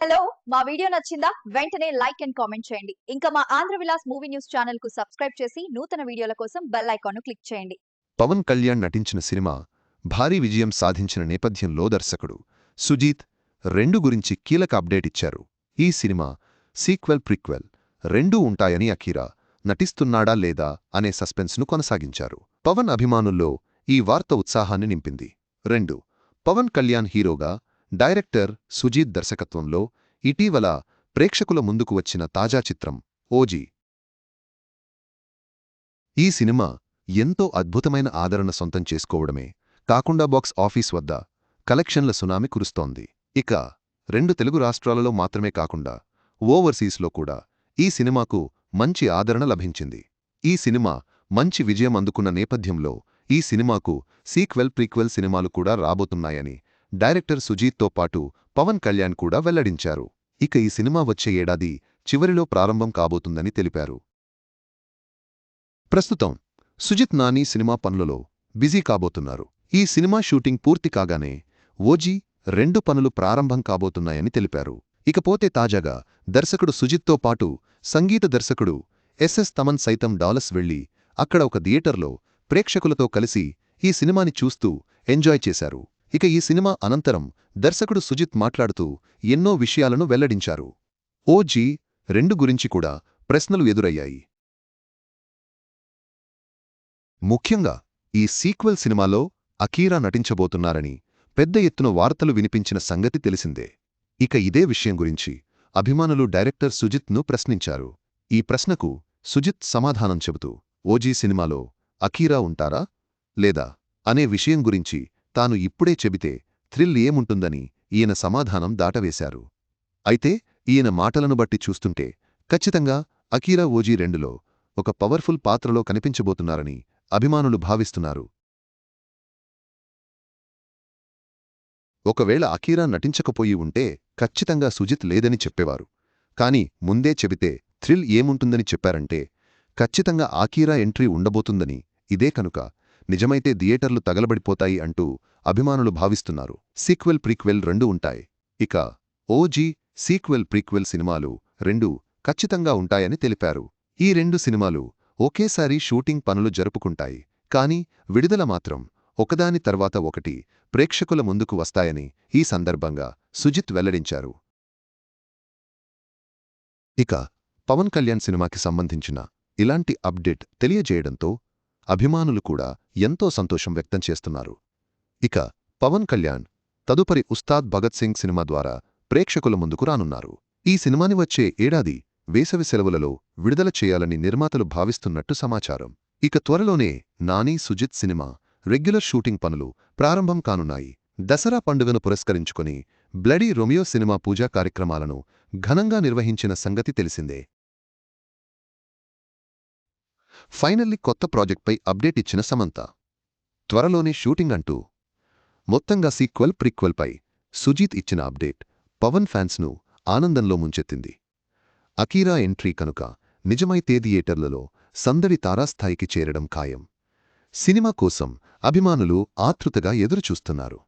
Hello మా video నచ్చిందా? వెంటనే లైక్ అండ్ కామెంట్ చేయండి. ఇంకా మా ఆంధ్ర విలాస్ మూవీ న్యూస్ ఛానల్కు సబ్స్క్రైబ్ చేసి నూతన వీడియోల కోసం బెల్ ఐకాన్ను క్లిక్ చేయండి. పవన్ కళ్యాణ్ నటించిన సినిమా భారీ విజయం సాధించిన నేపథ్యంలో దర్శకుడు సుజీత్ రెండు గురించి కీలక అప్డేట్ ఇచ్చారు. ఈ సినిమా సీక్వెల్ ప్రిక్వెల్ రెండూ ఉంటాయని అఖీరా నటిస్తున్నాడా లేదా అనే సస్పెన్స్ను కొనసాగించారు. పవన్ అభిమానుల్లో ఈ వార్త ఉత్సాహాన్ని నింపింది. రెండు పవన్ కళ్యాణ్ హీరోగా డైరెక్టర్ సుజీత్ దర్శకత్వంలో ఇటీవల ప్రేక్షకుల ముందుకు వచ్చిన తాజా చిత్రం ఓజీ. ఈ సినిమా ఎంతో అద్భుతమైన ఆదరణ సొంతం చేసుకోవడమే కాకుండా బాక్స్ ఆఫీస్ వద్ద కలెక్షన్ల సునామి కురుస్తోంది. ఇక రెండు తెలుగు రాష్ట్రాలలో మాత్రమే కాకుండా ఓవర్సీస్లో కూడా ఈ సినిమాకు మంచి ఆదరణ లభించింది. ఈ సినిమా మంచి విజయం అందుకున్న నేపథ్యంలో ఈ సినిమాకు సీక్వెల్ ప్రీక్వెల్ సినిమాలు కూడా రాబోతున్నాయని డైరెక్టర్ సుజీత్తో పాటు పవన్ కళ్యాణ్ కూడా వెల్లడించారు. ఇక ఈ సినిమా వచ్చే ఏడాది చివరిలో ప్రారంభం కాబోతుందని తెలిపారు. ప్రస్తుతం సుజిత్ నాని సినిమా పనులలో బిజీ కాబోతున్నారు. ఈ సినిమా షూటింగ్ పూర్తి కాగానే ఓజీ రెండు పనులు ప్రారంభం కాబోతున్నాయని తెలిపారు. ఇకపోతే తాజాగా దర్శకుడు సుజిత్తో పాటు సంగీత దర్శకుడు ఎస్ఎస్ తమన్ సైతం డాలస్ వెళ్ళి అక్కడ ఒక థియేటర్లో ప్రేక్షకులతో కలిసి ఈ సినిమాని చూస్తూ ఎంజాయ్ చేశారు. ఇక ఈ సినిమా అనంతరం దర్శకుడు సుజిత్ మాట్లాడుతూ ఎన్నో విషయాలను వెల్లడించారు. ఓజీ రెండు గురించి కూడా ప్రశ్నలు ఎదురయ్యాయి. ముఖ్యంగా ఈ సీక్వెల్ సినిమాలో అకీరా నటించబోతున్నారని పెద్ద ఎత్తున వార్తలు వినిపించిన సంగతి తెలిసిందే. ఇక ఇదే విషయం గురించి అభిమానులు డైరెక్టర్ సుజిత్ను ప్రశ్నించారు. ఈ ప్రశ్నకు సుజిత్ సమాధానం చెబుతూ ఓజీ సినిమాలో అకీరా ఉంటారా? లేదా? అనే విషయం గురించి తాను ఇప్పుడే చెబితే థ్రిల్ ఏముంటుందని ఈయన సమాధానం దాటవేశారు. అయితే ఈయన మాటలను బట్టి చూస్తుంటే ఖచ్చితంగా అకీరా ఓజీ రెండులో ఒక పవర్ఫుల్ పాత్రలో కనిపించబోతున్నారని అభిమానులు భావిస్తున్నారు. ఒకవేళ అకీరా నటించకపోయి ఉంటే ఖచ్చితంగా సుజిత్ లేదని చెప్పేవారు. కాని ముందే చెబితే థ్రిల్ ఏముంటుందని చెప్పారంటే ఖచ్చితంగా ఆకీరా ఎంట్రీ ఉండబోతుందని ఇదే కనుక నిజమైతే థియేటర్లు తగలబడిపోతాయి అంటూ అభిమానులు భావిస్తున్నారు. సీక్వెల్ ప్రీక్వెల్ రెండు ఉంటాయి. ఇక ఓజీ సీక్వెల్ ప్రీక్వెల్ సినిమాలు రెండు ఖచ్చితంగా ఉంటాయని తెలిపారు. ఈ రెండు సినిమాలు ఒకేసారి షూటింగ్ పనులు జరుపుకుంటాయి. కాని విడుదల మాత్రం ఒకదాని తర్వాత ఒకటి ప్రేక్షకుల ముందుకు వస్తాయని ఈ సందర్భంగా సుజిత్ వెల్లడించారు. ఇక పవన్ కళ్యాణ్ సినిమాకి సంబంధించిన ఇలాంటి అప్డేట్ తెలియజేయడంతో అభిమానులు కూడా ఎంతో సంతోషం వ్యక్తం చేస్తున్నారు. ఇక పవన్ కళ్యాణ్ తదుపరి ఉస్తాద్ భగత్ సింగ్ సినిమా ద్వారా ప్రేక్షకుల ముందుకు రానున్నారు. ఈ సినిమాని వచ్చే ఏడాది వేసవి సెలవులలో విడుదల చేయాలని నిర్మాతలు భావిస్తున్నట్టు సమాచారం. ఇక త్వరలోనే నాని సుజిత్ సినిమా రెగ్యులర్ షూటింగ్ పనులు ప్రారంభం కానున్నాయి. దసరా పండుగను పురస్కరించుకుని బ్లడీ రొమియో సినిమా పూజా కార్యక్రమాలను ఘనంగా నిర్వహించిన సంగతి తెలిసిందే. ఫైనల్లీ కొత్త ప్రాజెక్ట్పై అప్డేట్ ఇచ్చిన సమంత. త్వరలోనే షూటింగ్ అంటూ మొత్తంగా సీక్వెల్ ప్రిక్వెల్పై సుజీత్ ఇచ్చిన అప్డేట్ పవన్ ఫ్యాన్స్ను ఆనందంలో ముంచెత్తింది. అకీరా ఎంట్రీ కనుక నిజమైతే థియేటర్లలో సందడి తారాస్థాయికి చేరడం ఖాయం. సినిమా కోసం అభిమానులు ఆతృతగా ఎదురుచూస్తున్నారు.